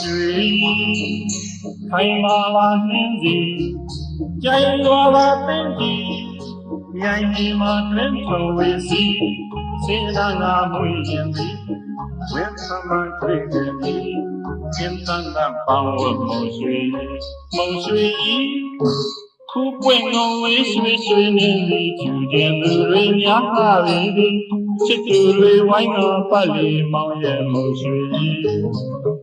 ရွှေခိုင်မာလာနှင်းစီကြိုင်တော်လာပင်ကြီးမြိုင်ဒီမှာတွင်ထုံဝေစီစေနာငါမွေရင်သည်ဝိသမန်ခရစ်တယ်သည်ကျင်းတန်တန်ပေါင်းဝတ်မုံရွှေမုံရွှေကြီးခုပွင့်ငုံဝေးရွှေရွှေနေသည်ကျူကျင်သူတွေများပါပေသည်ချစ်သူတွေဝိုင်းတော်ပတ်လီမောင်ရဲ့မုံရွှေကြီးခုပွင့်ငုံဝေးရွှေရွှေနေသည်ကျူကျင်သူတွေများပါပေသည်ချစ်သူတွေဝိုင်းတော်ပတ်လီမောင်ရဲ့မုံရွှေကြီး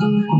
Oh.